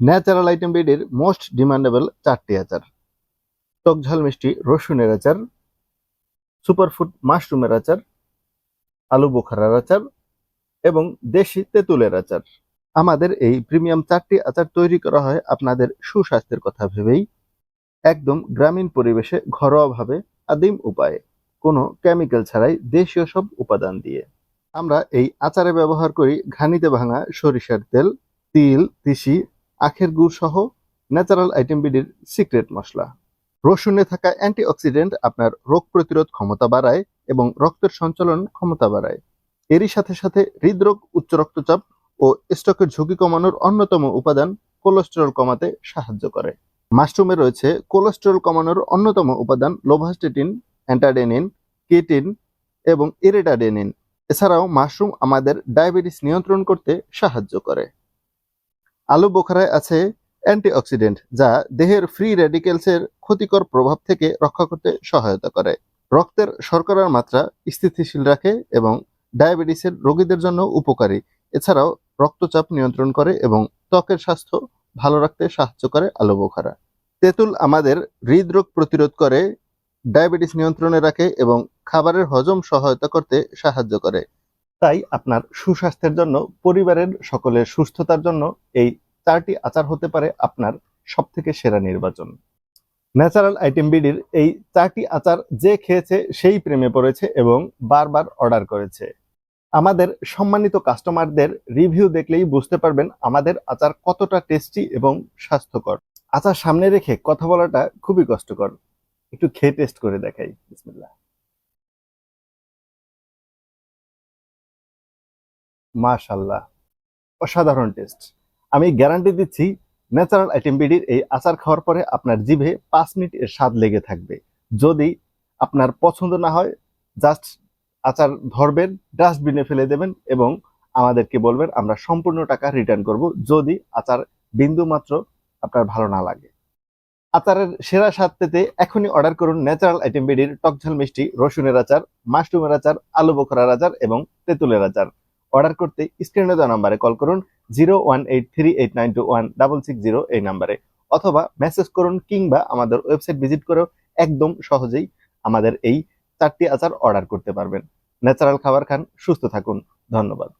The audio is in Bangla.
ন্যাচারাল আইটেম বেডের মোস্ট ডিমান্ডেবল চারটি আচার। টক ঝাল মিষ্টি, রসুনের আচার সুপারফুড মাশরুমের আচার, আলু বোখারার আচার এবং দেশি তেঁতুলের আচার। আমাদের এই প্রিমিয়াম চারটি আচার তৈরি করা হয় আপনাদের সুস্বাস্থ্যের কথা ভেবেই, একদম গ্রামীণ পরিবেশে ঘরোয়াভাবে আদিম উপায়ে, কোনো কেমিক্যাল ছাড়াই দেশীয় সব উপাদান দিয়ে। আমরা এই আচারে ব্যবহার করি ঘানিতে ভাঙা সরিষার তেল, তিল, তিসি আখের গুড় সহ ন্যাচারাল আইটেম বিডির সিক্রেট মশলা। রসুনে থাকা অ্যান্টিঅক্সিডেন্ট আপনার রোগ প্রতিরোধ ক্ষমতা বাড়ায় এবং রক্তের সঞ্চালন ক্ষমতা বাড়ায়। এরই সাথে সাথে হৃদরোগ, উচ্চ রক্তচাপ ও স্ট্রোকের ঝুঁকি কমানোর অন্যতম উপাদান কোলেস্টেরল কমাতে সাহায্য করে। মাশরুমে রয়েছে কোলেস্টেরল কমানোর অন্যতম উপাদান লোভাস্টেটিন অ্যান্টাডেনিন কেটিন এবং ইরেটাডেনিন এছাড়াও মাশরুম আমাদের ডায়াবেটিস নিয়ন্ত্রণ করতে সাহায্য করে। আলু বোখারায় আছে অ্যান্টিঅক্সিডেন্ট, যা দেহের ফ্রি রেডিকেলসের ক্ষতিকর প্রভাব থেকে রক্ষা করতে সহায়তা করে। রক্তের শর্করার মাত্রা স্থিতিশীল রাখে এবং ডায়াবেটিসের রোগীদের জন্য উপকারী। এছাড়াও রক্তচাপ নিয়ন্ত্রণ করে এবং ত্বকের স্বাস্থ্য ভালো রাখতে সাহায্য করে আলু বোখারা। তেঁতুল আমাদের হৃদরোগ প্রতিরোধ করে, ডায়াবেটিস নিয়ন্ত্রণে রাখে এবং খাবারের হজম সহায়তা করতে সাহায্য করে। তাই আপনার সুস্বাস্থ্যের জন্য, পরিবারের সকলের সুস্থতার জন্য এই চারটি আচার হতে পারে আপনার সব থেকে সেরা নির্বাচন। ন্যাচারাল আইটেম বিডির এই চারটি আচার যে খেয়েছে সেই প্রেমে পড়েছে এবং বারবার অর্ডার করেছে। আমাদের সম্মানিত কাস্টমারদের রিভিউ দেখলেই বুঝতে পারবেন আমাদের আচার কতটা টেস্টি এবং স্বাস্থ্যকর। আচার সামনে রেখে কথা বলাটা খুবই কষ্টকর। একটু খেয়ে টেস্ট করে দেখাই। বিসমিল্লাহ। মাশাল্লাহ অসাধারণ টেস্ট। আমি গ্যারান্টি দিচ্ছি, ন্যাচারাল আইটেম বিডির এই আচার খাওয়ার পরে আপনার জিভে পাঁচ মিনিট এর স্বাদ লেগে থাকবে। যদি আপনার পছন্দ না হয়, জাস্ট আচার ধরবেন, ডাস্টবিনে ফেলে দেবেন এবং আমাদেরকে বলবেন, আমরা সম্পূর্ণ টাকা রিটার্ন করব যদি আচার বিন্দু মাত্র আপনার ভালো না লাগে। আচারের সেরা স্বাদ পেতে এখনই অর্ডার করুন ন্যাচারাল আইটেম বিডির টকঝাল মিষ্টি, রসুনের আচার, মাশরুমের আচার, আলু বোখরার আচার এবং তেঁতুলের আচার। অর্ডার করতে স্ক্রিনে দেওয়া নাম্বারে কল করুন zero one eight three eight nine two one double six zero এই নাম্বারে। অথবা মেসেজ করুন কিংবা আমাদের ওয়েবসাইট ভিজিট করেও একদম সহজেই আমাদের এই চারটি আচার অর্ডার করতে পারবেন। ন্যাচারাল খাবার খান, সুস্থ থাকুন। ধন্যবাদ।